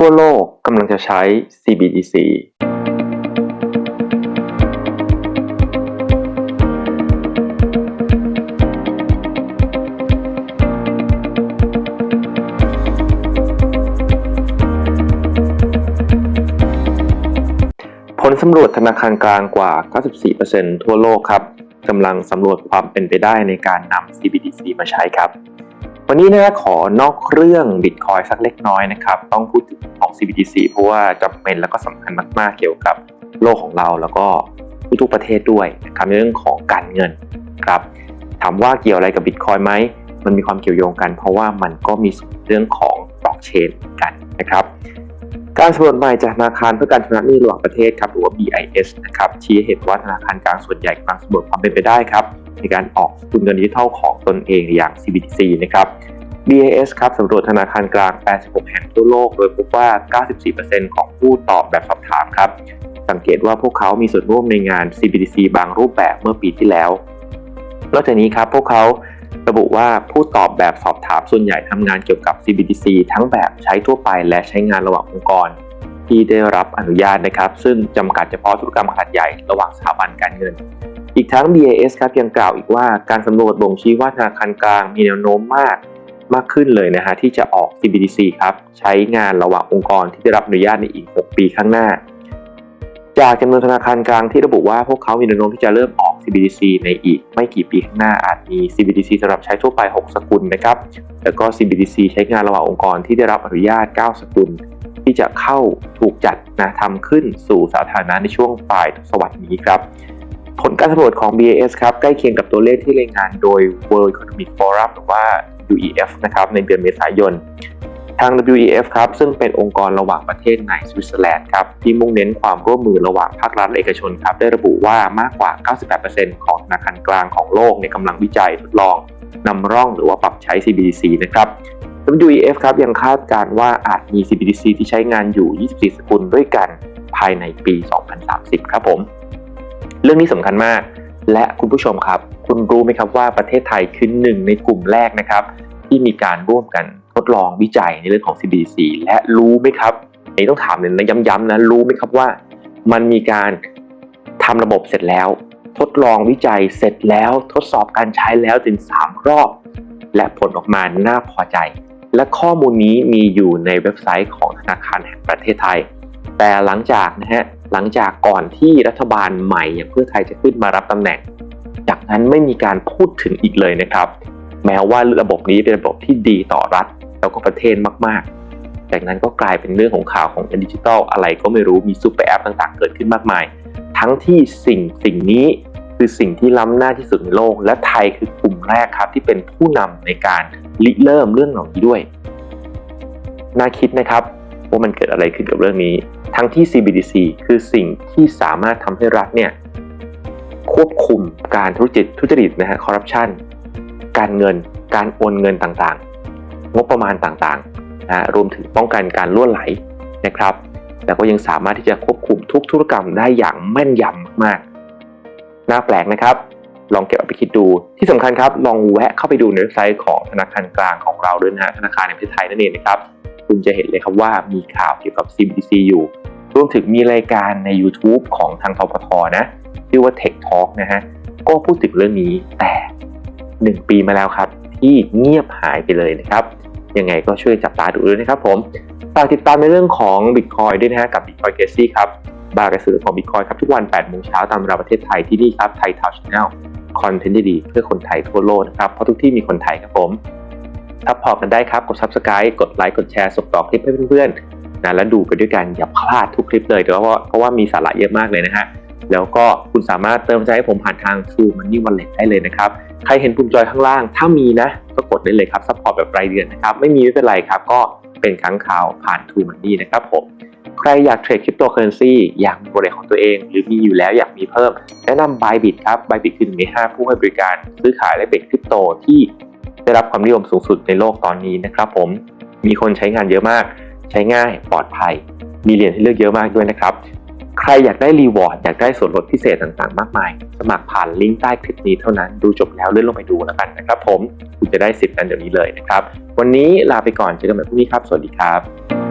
ทั่วโลกกำลังจะใช้ CBDC ผลสำรวจธนาคารกลางกว่า 94%ทั่วโลกครับกำลังสำรวจความเป็นไปได้ในการนำ CBDC มาใช้ครับ วันนี้นะขอนอกเรื่องบิตคอยสักเล็กน้อยนะครับ ต้องพูดถึงของ CBDC เพราะว่าจำเป็นแล้วก็สำคัญมาก ๆ เกี่ยวกับโลกของเราแล้วก็ทุกๆประเทศด้วยนะครับในเรื่องของการเงินครับถามว่าเกี่ยวอะไรกับบิตคอยไหมมันมีความเกี่ยวโยงกัน เพราะว่ามันก็มีส่วนเรื่องของบล็อกเชนกันนะครับ การสำรวจใหม่จากธนาคารเพื่อการชำระหนี้ระหว่างประเทศครับหรือว่า BIS นะครับชี้เห็นว่าธนาคารกลางส่วนใหญ่กำลังสำรวจความเป็นไปได้ครับในการออกสกุลเงินดิจิทัลของตนเองอย่าง CBDC นะครับ BIS ครับสำรวจธนาคารกลาง 86 แห่งทั่วโลก โดยพบว่า 94%ของผู้ตอบแบบสอบถามครับ สังเกตว่าพวกเขามีส่วนร่วมในงาน CBDC บางรูปแบบเมื่อปีที่แล้ว นอกจากนี้ครับพวกเขา ระบุว่าผู้ตอบแบบสอบถามส่วนใหญ่ทำงานเกี่ยวกับ CBDC ทั้งแบบใช้ทั่วไปและใช้งานระหว่างองค์กร ที่ได้รับอนุญาตนะครับ ซึ่งจำกัดเฉพาะธุรกรรมขนาดใหญ่ระหว่างสถาบันการเงิน อีกทั้ง BIS ครับยังกล่าวอีกว่าการสำรวจบ่งชี้ว่าธนาคารกลางมีแนวโน้มมากมากขึ้นเลยนะฮะที่จะออก CBDC ครับใช้งานระหว่างองค์กรที่ได้รับอนุญาตในอีก 6 ปีข้างหน้า จากจำนวนธนาคารกลางที่ระบุว่าพวกเขามีแนวโน้มที่จะเริ่มออก CBDC ในอีกไม่กี่ปีข้างหน้าอาจมี CBDC สำหรับใช้ทั่วไป 6 สกุลนะครับ แล้วก็ CBDC ใช้งานระหว่างองค์กรที่ได้รับอนุญาต 9 สกุล ที่จะเข้าถูกจัดนะทำขึ้นสู่สาธารณะในช่วงปลายทศวรรษนี้ครับ ผลการสำรวจของ BAS ครับใกล้เคียงกับตัวเลขที่รายงานโดย World Economic Forum หรือว่า WEF นะครับในเดือนเมษายน ทาง WEF ครับซึ่งเป็นองค์กรระหว่างประเทศในสวิตเซอร์แลนด์ครับที่มุ่งเน้นความร่วมมือระหว่างภาครัฐและเอกชนครับได้ระบุว่ามากกว่า 98%ของธนาคารกลางของโลกเนี่ยกำลังวิจัยทดลองนำร่องหรือว่าปรับใช้ CBDC นะครับ WEF ครับยังคาดการณ์ว่าอาจมี CBDC ที่ใช้งานอยู่ 24 สกุลด้วยกันภายในปี 2030 ครับผม เรื่องนี้สำคัญมาก และคุณผู้ชมครับ คุณรู้ไหมครับว่าประเทศไทยคือหนึ่งในกลุ่มแรกนะครับ ที่มีการร่วมกัน ทดลองวิจัยในเรื่องของ CBDC และรู้ไหมครับอันนี้ต้องถามเลยนะย้ำๆนะรู้ไหมครับว่า มันมีการทำระบบเสร็จแล้ว ทดลองวิจัยเสร็จแล้วทดสอบการใช้แล้วถึง 3 รอบ และผลออกมาน่าพอใจ และข้อมูลนี้มีอยู่ในเว็บไซต์ของธนาคารแห่งประเทศไทย แต่หลังจากนะฮะหลังจากก่อนที่รัฐบาลใหม่อย่างเพื่อไทยจะขึ้นมารับตำแหน่ง จากนั้นไม่มีการพูดถึงอีกเลยนะครับ แม้ว่าระบบนี้เป็นระบบที่ดีต่อรัฐ แล้วก็ประเทศมากๆ จากนั้นก็กลายเป็นเรื่องของข่าวของอินดิจิทัลอะไรก็ไม่รู้มีซูเปอร์แอปต่างๆ เกิดขึ้นมากมาย ทั้งที่สิ่งสิ่งนี้คือสิ่งที่ล้ำหน้าที่สุดในโลก และไทยคือกลุ่มแรกครับที่เป็นผู้นำในการริเริ่มเรื่องเหล่านี้ด้วย น่าคิดนะครับว่ามันเกิดอะไรขึ้นกับเรื่องนี้ ทั้งที่ CBDC คือสิ่งที่สามารถทำให้รัฐเนี่ยควบคุมการทุจริตทุจริตนะฮะคอร์รัปชันการเงินการโอนเงินต่างๆ งบประมาณต่างๆนะรวมถึงป้องกันการล่วไหลนะครับแล้วก็ยังสามารถที่จะควบคุมทุกธุรกรรมได้อย่างแม่นยำมากๆน่าแปลกนะครับ ลองเก็บเอาไปคิดดู ที่สำคัญครับ ลองแวะเข้าไปดูในเว็บไซต์ของธนาคารกลางของเราด้วยนะฮะธนาคารแห่งประเทศไทยนั่นเองนะครับ คุณจะเห็นเลยครับว่ามีข่าวเกี่ยวกับ CBDC อยู่ รวมถึงมีรายการใน YouTube ของทางทปทนะชื่อว่า Tech Talk นะฮะ ก็พูดถึงเรื่องนี้แต่ 1 ปีมาแล้วครับ ที่เงียบหายไปเลยนะครับยังไงก็ช่วยจับตาดูด้วยนะครับผมฝากติดตามในเรื่องของ Bitcoin ด้วยนะฮะกับ Bitcoin c a s e ครับบาร์กระสือของ Bitcoin ครับทุกวัน8โมงเช้าตามเวลาประเทศไทยที่นี่ครับไทยทาวชแนลคอนเทนต์ดีๆเพื่อคนไทยทั่วโลกนะครับ เพราะทุกที่มีคนไทยครับผมถ้าพอกันได้ครับ กด Subscribe กดไลค์กดแชร์ส่งต่อคลิปให้เพื่อนๆนะแล้วดูไปด้วยกันอย่าพลาดทุกคลิปเลยเพราะว่าเพราะว่ามีสาระเยอะมากเลยนะฮะ แล้วก็คุณสามารถเติมใจให้ผมผ่านทาง True Money Wallet ได้เลยนะครับ ใครเห็นปุ่มจอยข้างล่าง ถ้ามีนะ ก็กดได้เลยครับซัพพอร์ตแบบรายเดือนนะครับ ไม่มีไม่เป็นไรครับ ก็เป็นครั้งคราวผ่าน True Money นะครับผม ใครอยากเทรดคริปโตเคอเรนซีอยากมีบริของตัวเอง หรือมีอยู่แล้วอยากมีเพิ่ม แนะนำ Bybit ครับ Bybit คือหนึ่งในห้าผู้ให้บริการซื้อขายและเป็นคริปโตที่ได้รับความนิยมสูงสุดในโลกตอนนี้นะครับผม มีคนใช้งานเยอะมาก ใช้ง่าย ปลอดภัย มีเหรียญให้เลือกเยอะมากด้วยนะครับ ใครอยากได้รีวอร์ดอยากได้ส่วนลดพิเศษต่างๆ มากมาย สมัครผ่านลิงก์ใต้คลิปนี้เท่านั้นดูจบแล้วเลื่อนลงไปดูแล้วกันนะครับผมคุณจะได้สิทธิ์นั้นเดี๋ยวนี้เลยนะครับ วันนี้ลาไปก่อนเจอกันใหม่พรุ่งนี้ครับ สวัสดีครับ